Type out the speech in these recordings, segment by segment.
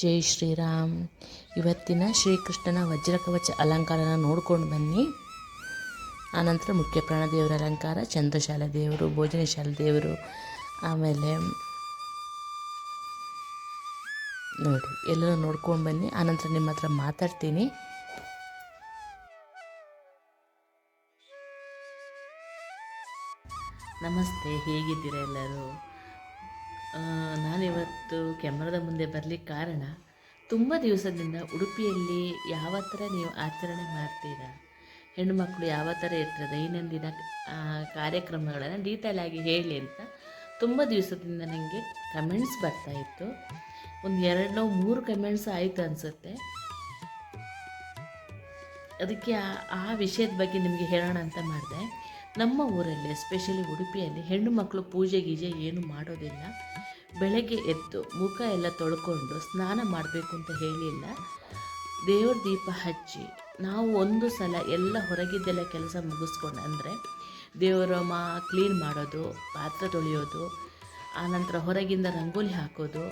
ಜೈ ಶ್ರೀರಾಮ್. ಇವತ್ತಿನ ಶ್ರೀಕೃಷ್ಣನ ವಜ್ರಕವಚ ಅಲಂಕಾರನ ನೋಡ್ಕೊಂಡು ಬನ್ನಿ. ಆನಂತರ ಮುಖ್ಯ ಪ್ರಾಣದೇವರ ಅಲಂಕಾರ, ಚಂದ್ರಶಾಲ ದೇವರು, ಭೋಜನಶಾಲ ದೇವರು. ಆಮೇಲೆ ನೋಡಿ, ಎಲ್ಲರೂ ನೋಡ್ಕೊಂಡು ಬನ್ನಿ. ಆನಂತರ ನಿಮ್ಮ ಹತ್ರ ಮಾತಾಡ್ತೀನಿ. ನಮಸ್ತೆ, ಹೇಗಿದ್ದೀರಾ ಎಲ್ಲರೂ? ನಾನಿವತ್ತು ಕ್ಯಾಮ್ರಾದ ಮುಂದೆ ಬರಲಿಕ್ಕೆ ಕಾರಣ ತುಂಬ ದಿವಸದಿಂದ ಉಡುಪಿಯಲ್ಲಿ ಯಾವ ಥರ ನೀವು ಆಚರಣೆ ಮಾಡ್ತೀರಾ? ಹೆಣ್ಣುಮಕ್ಕಳು ಯಾವ ಥರ ಇರ್ತದೆ ದೈನಂದಿನ ಕಾರ್ಯಕ್ರಮಗಳನ್ನು ಡೀಟೇಲ್ ಆಗಿ ಹೇಳಿ ಅಂತ ತುಂಬ ದಿವಸದಿಂದ ನನಗೆ ಕಮೆಂಟ್ಸ್ ಬರ್ತಾ ಇತ್ತು. ಒಂದು ಎರಡು ಮೂರು ಕಮೆಂಟ್ಸ್ ಆಯಿತು ಅನಿಸುತ್ತೆ. ಅದಕ್ಕೆ ಆ ವಿಷಯದ ಬಗ್ಗೆ ನಿಮಗೆ ಹೇಳೋಣ ಅಂತ ಮಾಡಿದೆ. ನಮ್ಮ ಊರಲ್ಲಿ ಎಸ್ಪೆಷಲಿ ಉಡುಪಿಯಲ್ಲಿ, ಹೆಣ್ಣು ಮಕ್ಕಳು ಪೂಜೆ ಗೀಜೆ ಏನು ಮಾಡೋದಿಲ್ಲ. ಬೆಳಗ್ಗೆ ಎದ್ದು ಮುಖ ಎಲ್ಲ ತೊಳ್ಕೊಂಡು ಸ್ನಾನ ಮಾಡಬೇಕು ಅಂತ ಹೇಳಿಲ್ಲ. ದೇವ್ರ ದೀಪ ಹಚ್ಚಿ ನಾವು ಒಂದು ಸಲ ಎಲ್ಲ ಹೊರಗಿದ್ದೆಲ್ಲ ಕೆಲಸ ಮುಗಿಸ್ಕೊಂಡು ಅಂದರೆ ದೇವರ ಮಾ ಕ್ಲೀನ್ ಮಾಡೋದು, ಪಾತ್ರೆ ತೊಳೆಯೋದು, ಆನಂತರ ಹೊರಗಿಂದ ರಂಗೋಲಿ ಹಾಕೋದು,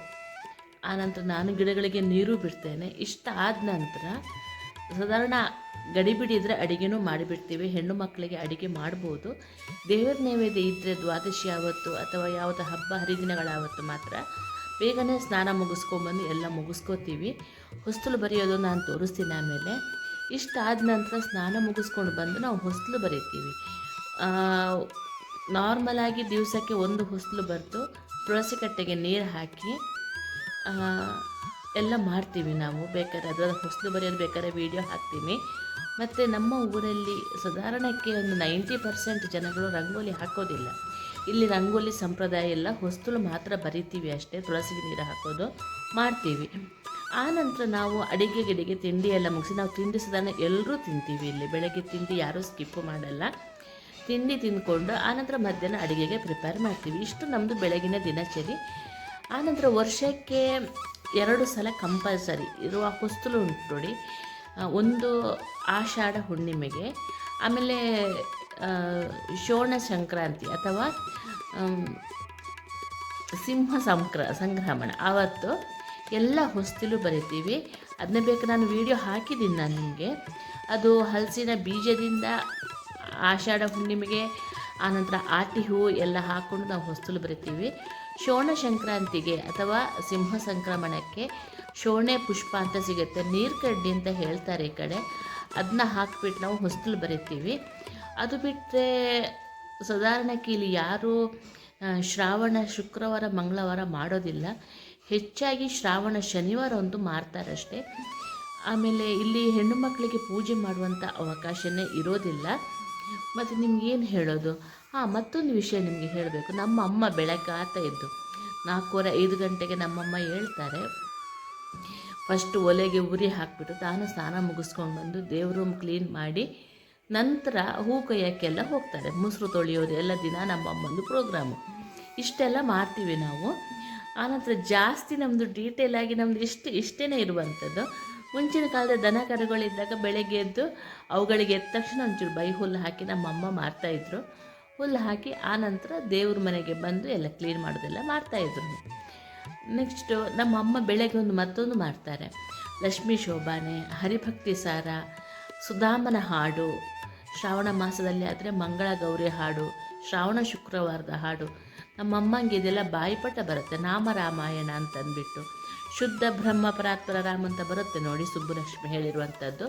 ಆನಂತರ ನಾನು ಗಿಡಗಳಿಗೆ ನೀರು ಬಿಡ್ತೇನೆ. ಇಷ್ಟ ಆದ ನಂತರ ಸಾಧಾರಣ ಗಡಿಬಿಡಿ ಇದ್ದರೆ ಅಡುಗೆನೂ ಮಾಡಿಬಿಡ್ತೀವಿ. ಹೆಣ್ಣು ಮಕ್ಕಳಿಗೆ ಅಡುಗೆ ಮಾಡ್ಬೋದು. ದೇವರ ನೈವೇದ್ಯ ಇದ್ದರೆ ದ್ವಾದಶಿ ಆವತ್ತು ಅಥವಾ ಯಾವುದೋ ಹಬ್ಬ ಹರಿದಿನಗಳಾವತ್ತು ಮಾತ್ರ ಬೇಗನೆ ಸ್ನಾನ ಮುಗಿಸ್ಕೊಂಬಂದು ಎಲ್ಲ ಮುಗಿಸ್ಕೋತೀವಿ. ಹೊಸ್ತಲು ಬರೆಯೋದು ನಾನು ತೋರಿಸ್ತೀನಿ ಆಮೇಲೆ. ಇಷ್ಟ ಆದ ನಂತರ ಸ್ನಾನ ಮುಗಿಸ್ಕೊಂಡು ಬಂದು ನಾವು ಹೊಸ್ಲು ಬರೀತೀವಿ. ನಾರ್ಮಲಾಗಿ ದಿವಸಕ್ಕೆ ಒಂದು ಹೊಸ್ಲು ಬರೆದು ತುಳಸಿ ಕಟ್ಟೆಗೆ ನೀರು ಹಾಕಿ ಎಲ್ಲ ಮಾಡ್ತೀವಿ ನಾವು. ಬೇಕಾದ್ರೆ ಅದರ ಹೊಸಲು ಬರೆಯೋದು ಬೇಕಾದ್ರೆ ವೀಡಿಯೋ ಹಾಕ್ತೀನಿ ಮತ್ತು ನಮ್ಮ ಊರಲ್ಲಿ ಸಾಧಾರಣಕ್ಕೆ ಒಂದು ನೈಂಟಿ ಪರ್ಸೆಂಟ್ ಜನಗಳು ರಂಗೋಲಿ ಹಾಕೋದಿಲ್ಲ. ಇಲ್ಲಿ ರಂಗೋಲಿ ಸಂಪ್ರದಾಯ ಎಲ್ಲ ಹೊಸ್ತಲು ಮಾತ್ರ ಬರಿತೀವಿ ಅಷ್ಟೇ. ತುಳಸಿಗೆ ನೀರು ಹಾಕೋದು ಮಾಡ್ತೀವಿ. ಆ ನಂತರ ನಾವು ಅಡಿಗೆ ಗಿಡಿಗೆ ತಿಂಡಿ ಎಲ್ಲ ಮುಗಿಸಿ ನಾವು ತಿಂಡಿ ಸಾಧಾರಣ ಎಲ್ಲರೂ ತಿಂತೀವಿ ಇಲ್ಲಿ. ಬೆಳಗ್ಗೆ ತಿಂಡಿ ಯಾರೂ ಸ್ಕಿಪ್ಪು ಮಾಡಲ್ಲ. ತಿಂಡಿ ತಿಂದ್ಕೊಂಡು ಆನಂತರ ಮಧ್ಯಾಹ್ನ ಅಡುಗೆಗೆ ಪ್ರಿಪೇರ್ ಮಾಡ್ತೀವಿ. ಇಷ್ಟು ನಮ್ಮದು ಬೆಳಗಿನ ದಿನಚರಿ. ಆನಂತರ ವರ್ಷಕ್ಕೆ ಎರಡು ಸಲ ಕಂಪಲ್ಸರಿ ಇರುವ ಹೊಸ್ತಲು ಉಂಟು ನೋಡಿ. ಒಂದು ಆಷಾಢ ಹುಣ್ಣಿಮೆಗೆ, ಆಮೇಲೆ ಶೋಣ ಸಂಕ್ರಾಂತಿ ಅಥವಾ ಸಿಂಹ ಸಂಕ್ರ, ಸಂಕ್ರಮಣ. ಆವತ್ತು ಎಲ್ಲ ಹೊಸ್ತಿಲು ಬರಿತೀವಿ. ಅದನ್ನ ಬೇಕು ನಾನು ವಿಡಿಯೋ ಹಾಕಿದ್ದೀನಿ ನಾನು ನಿಮಗೆ. ಅದು ಹಲಸಿನ ಬೀಜದಿಂದ ಆಷಾಢ ಹುಣ್ಣಿಮೆಗೆ ಆನಂತರ ಆಟಿ ಹೂವು ಎಲ್ಲ ಹಾಕ್ಕೊಂಡು ನಾವು ಹೊಸ್ತಲು ಬರಿತೀವಿ. ಶೋಣ ಸಂಕ್ರಾಂತಿಗೆ ಅಥವಾ ಸಿಂಹ ಸಂಕ್ರಮಣಕ್ಕೆ ಶೋಣೆ ಪುಷ್ಪ ಅಂತ ಸಿಗುತ್ತೆ. ನೀರು ಕಡ್ಡಿ ಅಂತ ಹೇಳ್ತಾರೆ ಈ ಕಡೆ. ಅದನ್ನ ಹಾಕಿಬಿಟ್ಟು ನಾವು ಹೊಸ್ತಲು ಬರಿತೀವಿ. ಅದು ಬಿಟ್ಟರೆ ಸಾಧಾರಣಕ್ಕೆ ಇಲ್ಲಿ ಯಾರು ಶ್ರಾವಣ, ಶುಕ್ರವಾರ, ಮಂಗಳವಾರ ಮಾಡೋದಿಲ್ಲ. ಹೆಚ್ಚಾಗಿ ಶ್ರಾವಣ, ಶನಿವಾರ ಒಂದು ಮಾರ್ತಾರಷ್ಟೇ. ಆಮೇಲೆ ಇಲ್ಲಿ ಹೆಣ್ಣು ಮಕ್ಕಳಿಗೆ ಪೂಜೆ ಮಾಡುವಂಥ ಅವಕಾಶನೇ ಇರೋದಿಲ್ಲ. ಮತ್ತು ನಿಮ್ಗೇನು ಹೇಳೋದು? ಹಾಂ, ಮತ್ತೊಂದು ವಿಷಯ ನಿಮಗೆ ಹೇಳಬೇಕು. ನಮ್ಮ ಅಮ್ಮ ಬೆಳಗ್ಗೆ ಆತ ಇದ್ದು ನಾಲ್ಕೂವರೆ ಐದು ಗಂಟೆಗೆ ನಮ್ಮಮ್ಮ ಹೇಳ್ತಾರೆ, ಫಸ್ಟ್ ಒಲೆಗೆ ಉರಿ ಹಾಕಿಬಿಟ್ಟು ತಾನು ಸ್ನಾನ ಮುಗಿಸ್ಕೊಂಡು ಬಂದು ದೇವ್ರ ರೂಮ್ ಕ್ಲೀನ್ ಮಾಡಿ ನಂತರ ಹೂ ಕೊಯ್ಯೋಕ್ಕೆಲ್ಲ ಹೋಗ್ತಾರೆ. ಮುಸುರು ತೊಳೆಯೋದು ಎಲ್ಲ ದಿನ ನಮ್ಮ ಅಮ್ಮಂದು ಪ್ರೋಗ್ರಾಮು ಇಷ್ಟೆಲ್ಲ ಮಾಡ್ತೀವಿ ನಾವು. ಆನಂತರ ಜಾಸ್ತಿ ನಮ್ಮದು ಡೀಟೇಲ್ ಆಗಿ ನಮ್ಮದು ಇಷ್ಟು ಇಷ್ಟೇ ಇರುವಂಥದ್ದು ಮುಂಚಿನ ಕಾಲದ ದನ ಕರುಗಳಿದ್ದಾಗ ಬೆಳಗ್ಗೆ ಎದ್ದು ಅವುಗಳಿಗೆ ಎದ್ದ ತಕ್ಷಣ ಒಂಚೂರು ಬೈಹುಲ್ಲು ಹಾಕಿ ನಮ್ಮ ಅಮ್ಮ ಹುಲ್ಲು ಹಾಕಿ ಆನಂತರ ದೇವ್ರ ಮನೆಗೆ ಬಂದು ಎಲ್ಲ ಕ್ಲೀನ್ ಮಾಡೋದೆಲ್ಲ ಮಾಡ್ತಾಯಿದ್ರು ನೆಕ್ಸ್ಟು ನಮ್ಮ ಅಮ್ಮ ಬೆಳಗ್ಗೆ ಒಂದು ಮತ್ತೊಂದು ಮಾಡ್ತಾರೆ. ಲಕ್ಷ್ಮೀ ಶೋಭಾನೆ, ಹರಿಭಕ್ತಿ ಸಾರ, ಸುಧಾಮನ ಹಾಡು, ಶ್ರಾವಣ ಮಾಸದಲ್ಲಿ ಆದರೆ ಮಂಗಳ ಗೌರಿ ಹಾಡು, ಶ್ರಾವಣ ಶುಕ್ರವಾರದ ಹಾಡು. ನಮ್ಮ ಅಮ್ಮಂಗೆ ಇದೆಲ್ಲ ಬಾಯಿಪಟ ಬರುತ್ತೆ, ನಾಮ ರಾಮಾಯಣ ಅಂತಂದ್ಬಿಟ್ಟು. ಶುದ್ಧ ಬ್ರಹ್ಮ ಪರಾತ್ಪರ ರಾಮ ಅಂತ ಬರುತ್ತೆ ನೋಡಿ ಸುಬ್ಬಲಕ್ಷ್ಮಿ ಹೇಳಿರುವಂಥದ್ದು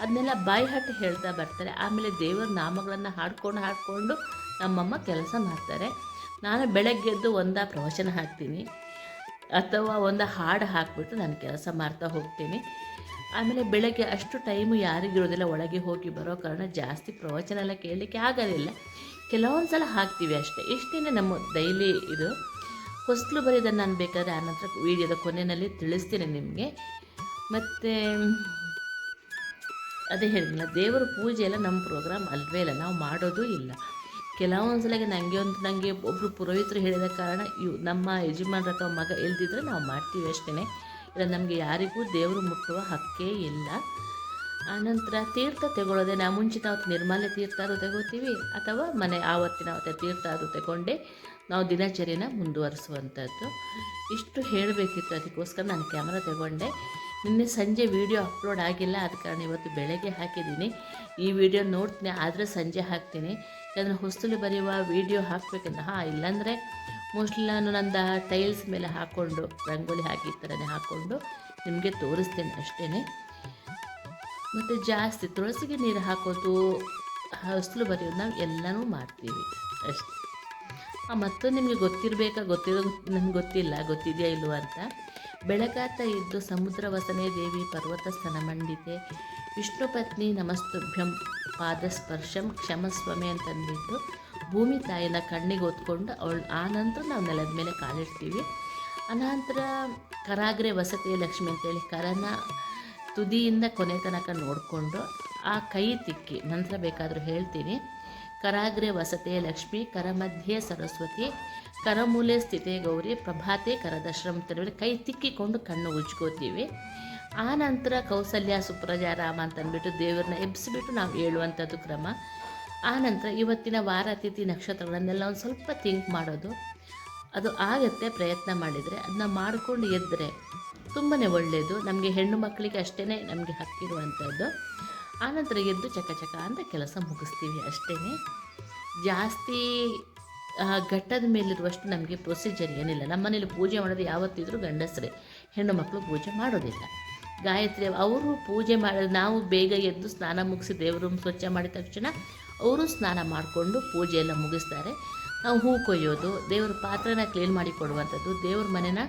ಅದನ್ನೆಲ್ಲ ಬಾಯಿಹಟ್ಟು ಹೇಳ್ತಾ ಬರ್ತಾರೆ. ಆಮೇಲೆ ದೇವರ ನಾಮಗಳನ್ನು ಹಾಡ್ಕೊಂಡು ಹಾಡ್ಕೊಂಡು ನಮ್ಮಮ್ಮ ಕೆಲಸ ಮಾಡ್ತಾರೆ. ನಾನು ಬೆಳಗ್ಗೆದ್ದು ಒಂದು ಪ್ರವಚನ ಹಾಕ್ತೀನಿ. ಅಥವಾ ಒಂದು ಹಾಡು ಹಾಕ್ಬಿಟ್ಟು ನಾನು ಕೆಲಸ ಮಾಡ್ತಾ ಹೋಗ್ತೀನಿ. ಆಮೇಲೆ ಬೆಳಗ್ಗೆ ಅಷ್ಟು ಟೈಮು ಯಾರಿಗಿರೋದಿಲ್ಲ ಒಳಗೆ ಹೋಗಿ ಬರೋ ಕಾರಣ ಜಾಸ್ತಿ ಪ್ರವಚನ ಎಲ್ಲ ಕೇಳಲಿಕ್ಕೆ ಆಗೋದಿಲ್ಲ ಕೆಲವೊಂದು ಸಲ ಹಾಕ್ತೀವಿ ಅಷ್ಟೇ. ಇಷ್ಟೇ ನಮ್ಮ ಡೈಲಿ ಇದು. ಹೊಸ್ಲು ಬರೆಯೋದನ್ನು ನಾನು ಬೇಕಾದರೆ ಆನಂತರ ವೀಡಿಯೋದ ಕೊನೆಯಲ್ಲಿ ತಿಳಿಸ್ತೀನಿ ನಿಮಗೆ. ಮತ್ತು ಅದೇ ಹೇಳಿದ್ನಲ್ಲ, ದೇವರ ಪೂಜೆ ಎಲ್ಲ ನಮ್ಮ ಪ್ರೋಗ್ರಾಮ್ ಅಲ್ವೇ ಇಲ್ಲ. ನಾವು ಮಾಡೋದು ಇಲ್ಲ. ಕೆಲವೊಂದು ಸಲ ನನಗೆ ಒಂದು ನನಗೆ ಒಬ್ಬರು ಪುರೋಹಿತರು ಹೇಳಿದ ಕಾರಣ, ಇವು ನಮ್ಮ ಯಜಮಾನ್ರ ಅಥವಾ ಮಗ ಇಲ್ದಿದ್ರೆ ನಾವು ಮಾಡ್ತೀವಿ ಅಷ್ಟೇ ಇಲ್ಲ, ನಮಗೆ ಯಾರಿಗೂ ದೇವರು ಮುಟ್ಟುವ ಹಕ್ಕೇ ಇಲ್ಲ. ಆನಂತರ ತೀರ್ಥ ತಗೊಳ್ಳೋದೆ ನಾ ಮುಂಚಿತ ಅವತ್ತು ನಿರ್ಮಾಲ್ಯ ತೀರ್ಥಾರು ತಗೋತೀವಿ ಅಥವಾ ಮನೆ ಆವತ್ತಿನ ಅವತ್ತೆ ತೀರ್ಥಾರು ತಗೊಂಡೆ ನಾವು ದಿನಚರಿನ ಮುಂದುವರಿಸುವಂಥದ್ದು. ಇಷ್ಟು ಹೇಳಬೇಕಿತ್ತು, ಅದಕ್ಕೋಸ್ಕರ ನಾನು ಕ್ಯಾಮ್ರಾ ತಗೊಂಡೆ. ನಿನ್ನೆ ಸಂಜೆ ವಿಡಿಯೋ ಅಪ್ಲೋಡ್ ಆಗಿಲ್ಲ ಆದ ಕಾರಣ ಇವತ್ತು ಬೆಳಗ್ಗೆ ಹಾಕಿದ್ದೀನಿ. ಈ ವಿಡಿಯೋ ನೋಡ್ತೀನಿ, ಆದರೆ ಸಂಜೆ ಹಾಕ್ತೀನಿ. ಯಾಕಂದರೆ ಹೊಸಲು ಬರೆಯುವ ವೀಡಿಯೋ ಹಾಕಬೇಕಂತ. ಹಾಂ, ಇಲ್ಲಾಂದರೆ ಮೋಸ್ಟ್ಲಿ ನಾನು ನನ್ನ ಟೈಲ್ಸ್ ಮೇಲೆ ಹಾಕ್ಕೊಂಡು ರಂಗೋಲಿ ಹಾಕಿ ಥರನೇ ಹಾಕ್ಕೊಂಡು ನಿಮಗೆ ತೋರಿಸ್ತೇನೆ ಅಷ್ಟೇ ಮತ್ತು ಜಾಸ್ತಿ ತುಳಸಿಗೆ ನೀರು ಹಾಕೋದು ಹೊಸಲು ಬರೆಯೋದು ನಾವು ಎಲ್ಲನೂ ಮಾಡ್ತೀವಿ ಅಷ್ಟೇ. ಮತ್ತು ನಿಮಗೆ ಗೊತ್ತಿರಬೇಕಾ? ಗೊತ್ತಿರೋ ನನಗೆ ಗೊತ್ತಿಲ್ಲ, ಗೊತ್ತಿದೆಯಾ ಇಲ್ವೋ ಅಂತ? ಬೆಳಗಾತ ಇದ್ದು ಸಮುದ್ರ ವಸನೆ ದೇವಿ ಪರ್ವತ ಸ್ತನ ಮಂಡಿತೆ. ವಿಷ್ಣು ಪತ್ನಿ ನಮಸ್ತುಭ್ಯಂ ಪಾದಸ್ಪರ್ಶಂ ಕ್ಷಮಸ್ವಮೆ ಅಂತಂದ್ಬಿಟ್ಟು ಭೂಮಿ ತಾಯಿನ ಕಣ್ಣಿಗೆ ಹೊತ್ಕೊಂಡು ಅವಳು ಆ ನಂತರ ನಾವು ನೆಲದ ಮೇಲೆ ಕಾಲಿಡ್ತೀವಿ. ಅನಂತರ ಕರಾಗ್ರೆ ವಸತಿ ಲಕ್ಷ್ಮಿ ಅಂತೇಳಿ ಕರನ ತುದಿಯಿಂದ ಕೊನೆ ತನಕ ನೋಡಿಕೊಂಡು ಆ ಕೈ ತಿಕ್ಕಿ, ನಂತರ ಬೇಕಾದರೂ ಹೇಳ್ತೀನಿ. ಕರಾಗ್ರೆ ವಸತೆ ಲಕ್ಷ್ಮಿ ಕರಮಧ್ಯೆ ಸರಸ್ವತಿ ಕರಮೂಲೆ ಸ್ಥಿತೆ ಗೌರಿ, ಪ್ರಭಾತೆ ಕರದಶ್ರಮ ಅಂತೇಳಿ ಕೈ ತಿಕ್ಕಿಕೊಂಡು ಕಣ್ಣು ಉಜ್ಕೋತೀವಿ. ಆ ನಂತರ ಕೌಸಲ್ಯ, ಸುಪ್ರಜಾ, ರಾಮ ಅಂತಂದ್ಬಿಟ್ಟು ದೇವರನ್ನ ಎಬ್ಸಿಬಿಟ್ಟು ನಾವು ಹೇಳುವಂಥದ್ದು ಕ್ರಮ. ಆ ನಂತರ ಇವತ್ತಿನ ವಾರ, ತಿಥಿ, ನಕ್ಷತ್ರಗಳನ್ನೆಲ್ಲ ಒಂದು ಸ್ವಲ್ಪ ಥಿಂಕ್ ಮಾಡೋದು. ಅದು ಆಗತ್ತೆ ಪ್ರಯತ್ನ ಮಾಡಿದರೆ ಅದನ್ನ ಮಾಡಿಕೊಂಡು ಎದ್ದರೆ ತುಂಬಾ ಒಳ್ಳೆಯದು ನಮಗೆ ಹೆಣ್ಣು ಮಕ್ಕಳಿಗೆ ಅಷ್ಟೇ ನಮಗೆ ಹಕ್ಕಿರುವಂಥದ್ದು. ಆನಂತರ ಎದ್ದು ಚಕ ಚಕ ಅಂತ ಕೆಲಸ ಮುಗಿಸ್ತೀವಿ ಅಷ್ಟೇ ಜಾಸ್ತಿ ಘಟ್ಟದ ಮೇಲಿರುವಷ್ಟು ನಮಗೆ ಪ್ರೊಸೀಜರ್ ಏನಿಲ್ಲ. ನಮ್ಮ ಮನೇಲಿ ಪೂಜೆ ಮಾಡೋದು ಯಾವತ್ತಿದ್ರೂ ಗಂಡಸರೇ, ಹೆಣ್ಣು ಮಕ್ಕಳು ಪೂಜೆ ಮಾಡೋದಿಲ್ಲ. ಗಾಯತ್ರಿ ಅವರು ಪೂಜೆ ಮಾಡಿ, ನಾವು ಬೇಗ ಎದ್ದು ಸ್ನಾನ ಮುಗಿಸಿ ದೇವರು ಸ್ವಚ್ಛ ಮಾಡಿದ ತಕ್ಷಣ ಅವರು ಸ್ನಾನ ಮಾಡಿಕೊಂಡು ಪೂಜೆಯೆಲ್ಲ ಮುಗಿಸ್ತಾರೆ. ನಾವು ಹೂ ಕೊಯ್ಯೋದು, ದೇವ್ರ ಪಾತ್ರೆನ ಕ್ಲೀನ್ ಮಾಡಿ ಕೊಡುವಂಥದ್ದು, ದೇವ್ರ ಮನೆನ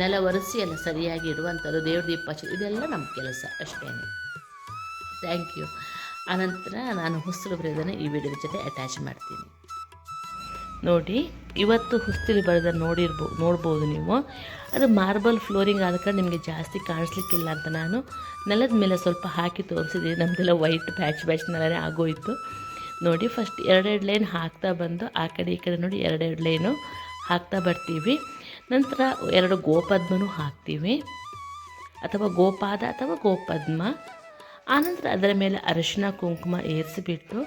ನೆಲ ಒರೆಸಿ ಎಲ್ಲ ಸರಿಯಾಗಿ ಇಡುವಂಥದ್ದು, ದೇವ್ರ ದೀಪ ಇದೆಲ್ಲ ನಮ್ಮ ಕೆಲಸ ಅಷ್ಟೇ ಥ್ಯಾಂಕ್ ಯು ಆನಂತರ ನಾನು ಹುಸ್ತಲು ಬರೆಯೋದನ್ನು ಈ ವಿಡಿಯೋ ಜೊತೆ ಅಟ್ಯಾಚ್ ಮಾಡ್ತೀನಿ. ನೋಡಿ, ಇವತ್ತು ಹುಸ್ತಿಲು ಬರೆದ ನೋಡಿರ್ಬೋ, ನೋಡ್ಬೋದು ನೀವು. ಅದು ಮಾರ್ಬಲ್ ಫ್ಲೋರಿಂಗ್ ಆದ ಕಾರಣ ನಿಮಗೆ ಜಾಸ್ತಿ ಕಾಣಿಸ್ಲಿಕ್ಕಿಲ್ಲ ಅಂತ ನಾನು ನೆಲದ ಮೇಲೆ ಸ್ವಲ್ಪ ಹಾಕಿ ತೋರಿಸಿದ್ದೀನಿ ನಮ್ಮದೆಲ್ಲ ವೈಟ್ ಪ್ಯಾಚ್ ಬ್ಯಾಚ್ ನೆಲನೇ ಆಗೋಯಿತು. ನೋಡಿ ಫಸ್ಟ್ ಎರಡೆರಡು ಲೈನ್ ಹಾಕ್ತಾ ಬಂದು, ಆ ಕಡೆ, ಈ ಕಡೆ ನೋಡಿ ಎರಡೆರಡು ಲೈನು ಹಾಕ್ತಾ ಬರ್ತೀವಿ. ನಂತರ ಎರಡು ಗೋಪದ್ಮನೂ ಹಾಕ್ತೀವಿ. ಅಥವಾ ಗೋಪಾದ ಅಥವಾ ಗೋಪದ್ಮ. ಆನಂತರ ಅದರ ಮೇಲೆ ಅರಶಿನ, ಕುಂಕುಮ ಏರಿಸಿಬಿಟ್ಟು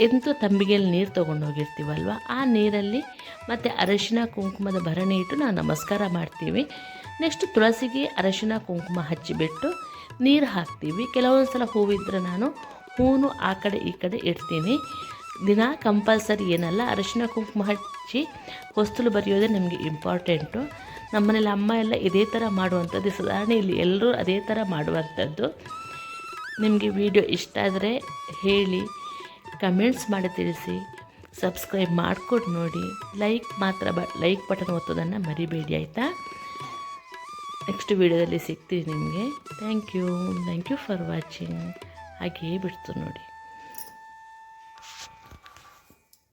ಎಂತೂ ತಂಬಿಗೆಯಲ್ಲಿ ನೀರು ತೊಗೊಂಡೋಗಿರ್ತೀವಲ್ವ ಆ ನೀರಲ್ಲಿ ಮತ್ತು ಅರಶಿನ, ಕುಂಕುಮದ ಭರಣಿ ಇಟ್ಟು ನಾವು ನಮಸ್ಕಾರ ಮಾಡ್ತೀವಿ. ನೆಕ್ಸ್ಟ್ ತುಳಸಿಗೆ ಅರಶಿನ, ಕುಂಕುಮ ಹಚ್ಚಿಬಿಟ್ಟು ನೀರು ಹಾಕ್ತೀವಿ. ಕೆಲವೊಂದು ಸಲ ಹೂವಿದ್ರೆ ನಾನು ಹೂನು ಆ ಕಡೆ ಈ ಕಡೆ ಇಡ್ತೀನಿ. ದಿನ ಕಂಪಲ್ಸರಿ ಏನಲ್ಲ, ಅರಶಿನ, ಕುಂಕುಮ ಹಚ್ಚಿ ಹೊಸ್ತಲು ಬರೆಯೋದೇ ನಮಗೆ ಇಂಪಾರ್ಟೆಂಟು. ನಮ್ಮನೇಲಿ ಅಮ್ಮ ಎಲ್ಲ ಇದೇ ಥರ ಮಾಡುವಂಥದ್ದು. ಸಾಧಾರಣ ಇಲ್ಲಿ ಎಲ್ಲರೂ ಅದೇ ಥರ ಮಾಡುವಂಥದ್ದು. ನಿಮಗೆ ವಿಡಿಯೋ ಇಷ್ಟ ಆದರೆ ಹೇಳಿ ಕಮೆಂಟ್ಸ್ ಮಾಡಿ ತಿಳಿಸಿ ಸಬ್ಸ್ಕ್ರೈಬ್ ಮಾಡ್ಕೊಂಡು ನೋಡಿ ಲೈಕ್ ಮಾತ್ರ ಬ ಲೈಕ್ ಬಟನ್ ಒತ್ತೋದನ್ನು ಮರಿಬೇಡಿ ಆಯಿತಾ? ನೆಕ್ಸ್ಟ್ ವಿಡಿಯೋದಲ್ಲಿ ಸಿಗ್ತೀವಿ ನಿಮಗೆ. Thank you thank you for watching ಹಾಗೆಯೇ ಬಿಡ್ತು ನೋಡಿ.